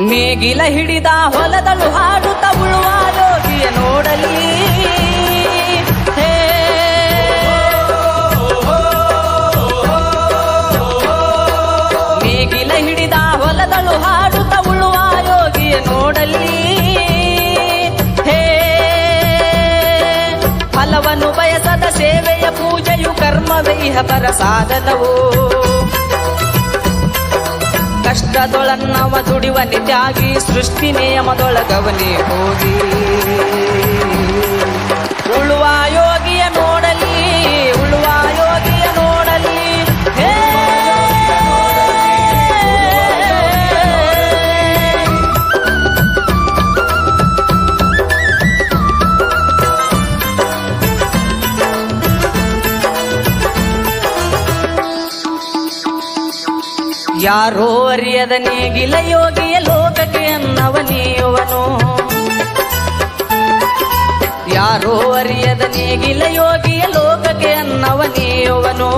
ನೇಗಿಲ ಹಿಡಿದ ಹೊಲದಳು ಹಾಡುತ್ತ ಉಳುವ ಯೋಗಿಯ ನೋಡಲಿ. ನೇಗಿಲ ಹಿಡಿದ ಹೊಲದಳು ಹಾಡುತ್ತ ಉಳುವ ಯೋಗಿಯ ನೋಡಲಿ. ಹೇ. ಫಲವನ್ನು ಬಯಸದ ಸೇವೆಯ ಪೂಜೆಯು ಕರ್ಮವೇಹ ಪರ ಸಾಧನವು. ಕಷ್ಟದೊಳನ್ನವ ದುಡಿವನಿ ತ್ಯಾಗಿ ಸೃಷ್ಟಿ ನಿಯಮದೊಳಗವನೇ ಹೋಗಿ. ಯಾರೋ ಅರಿಯದ ನೇಗಿಲ ಯೋಗಿಯ ಲೋಕಕ್ಕೆ ಅನ್ನವನೀಯುವನು ಯಾರೋ ಅರಿಯದ ನೇಗಿಲ ಯೋಗಿಯ ಲೋಕಕ್ಕೆ ಅನ್ನವನೀಯುವನು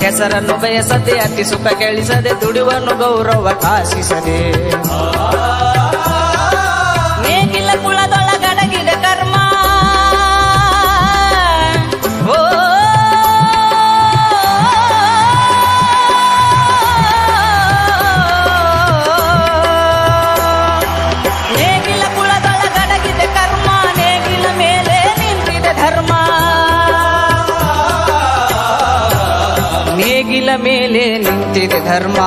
ಹೆಸರನ್ನು ಬಯಸದೆ ಅತಿ ಸುಖ ಕೇಳಿಸದೆ ದುಡಿವನು ಗೌರವ ಕಾಸಿಸದೆ ನೇಗಿಲ ಮೇಲೆ ನಿಂತಿದೆ ಧರ್ಮ